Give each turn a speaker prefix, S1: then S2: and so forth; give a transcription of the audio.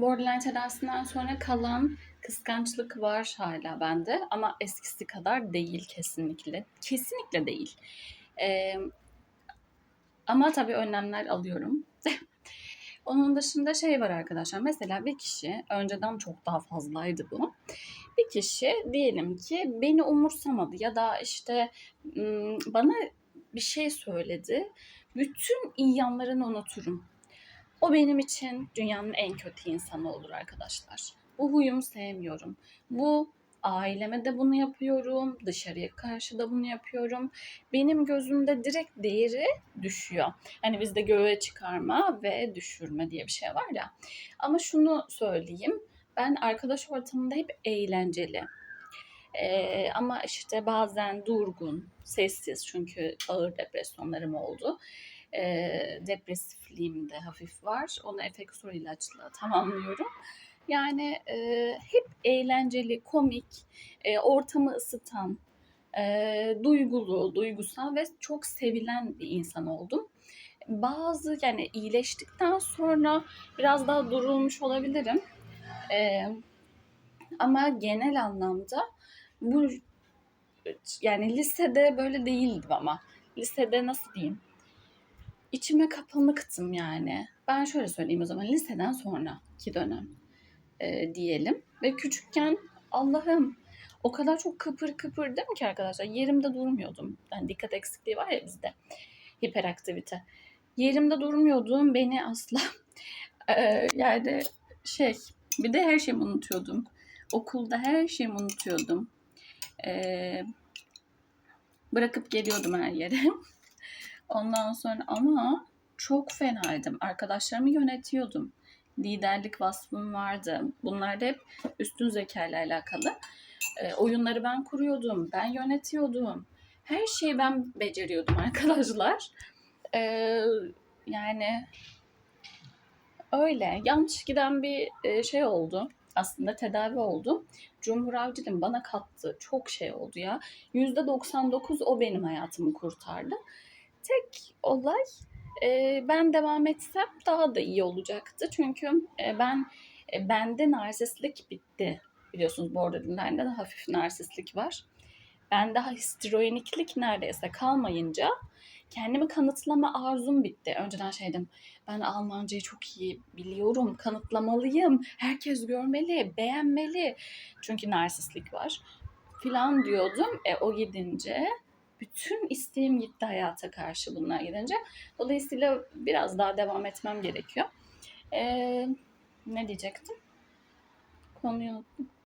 S1: Borderline tedavisinden sonra kalan kıskançlık var hala bende ama eskisi kadar değil kesinlikle. Kesinlikle değil. Ee, ama tabii önlemler alıyorum. Onun dışında şey var arkadaşlar. Mesela bir kişi, önceden çok daha fazlaydı bu. Bir kişi diyelim ki beni umursamadı ya da işte bana bir şey söyledi. Bütün iyi yanlarını unuturum. O benim için dünyanın en kötü insanı olur arkadaşlar. Bu huyumu sevmiyorum. Bu aileme de bunu yapıyorum. Dışarıya karşı da bunu yapıyorum. Benim gözümde direkt değeri düşüyor. Hani bizde göğe çıkarma ve düşürme diye bir şey var ya. Ama şunu söyleyeyim. Ben arkadaş ortamında hep eğlenceli. Ee, ama işte bazen durgun, sessiz çünkü ağır depresyonlarım oldu. Ee, depresifliğim de hafif var. Onu Efexor ilaçla tamamlıyorum. Yani e, hep eğlenceli, komik, e, ortamı ısıtan, e, duygulu, duygusal ve çok sevilen bir insan oldum. Bazı yani iyileştikten sonra biraz daha durulmuş olabilirim. E, ama genel anlamda bu yani lisede böyle değildim ama lisede nasıl diyeyim içime kapanıktım yani. Ben şöyle söyleyeyim o zaman liseden sonraki dönem e, diyelim. Ve küçükken Allah'ım o kadar çok kıpır kıpırdım ki arkadaşlar yerimde durmuyordum. Yani dikkat eksikliği var ya bizde hiperaktivite. Yerimde durmuyordum beni asla e, yani şey bir de her şeyimi unutuyordum. Okulda her şeyimi unutuyordum. E, bırakıp geliyordum her yere. Ondan sonra ama çok fenaydım. Arkadaşlarımı yönetiyordum. Liderlik vasfım vardı. Bunlar da hep üstün zeka alakalı. E, oyunları ben kuruyordum. Ben yönetiyordum. Her şeyi ben beceriyordum arkadaşlar. E, yani öyle. Yanlış giden bir e, şey oldu. Aslında tedavi oldu. Cumhur Avcı'nın bana kattığı çok şey oldu ya. %99 o benim hayatımı kurtardı. Tek olay e, ben devam etsem daha da iyi olacaktı. Çünkü e, ben e, bende narsistlik bitti. Biliyorsunuz borderline'de de hafif narsistlik var. Ben daha histrioniklik neredeyse kalmayınca kendimi kanıtlama arzum bitti. Önceden şeydim ben Almancayı çok iyi biliyorum, kanıtlamalıyım, herkes görmeli, beğenmeli. Çünkü narsistlik var filan diyordum. E o gidince bütün isteğim gitti hayata karşı bunlar gidince. Dolayısıyla biraz daha devam etmem gerekiyor. Ee, ne diyecektim? Konuyu unuttum.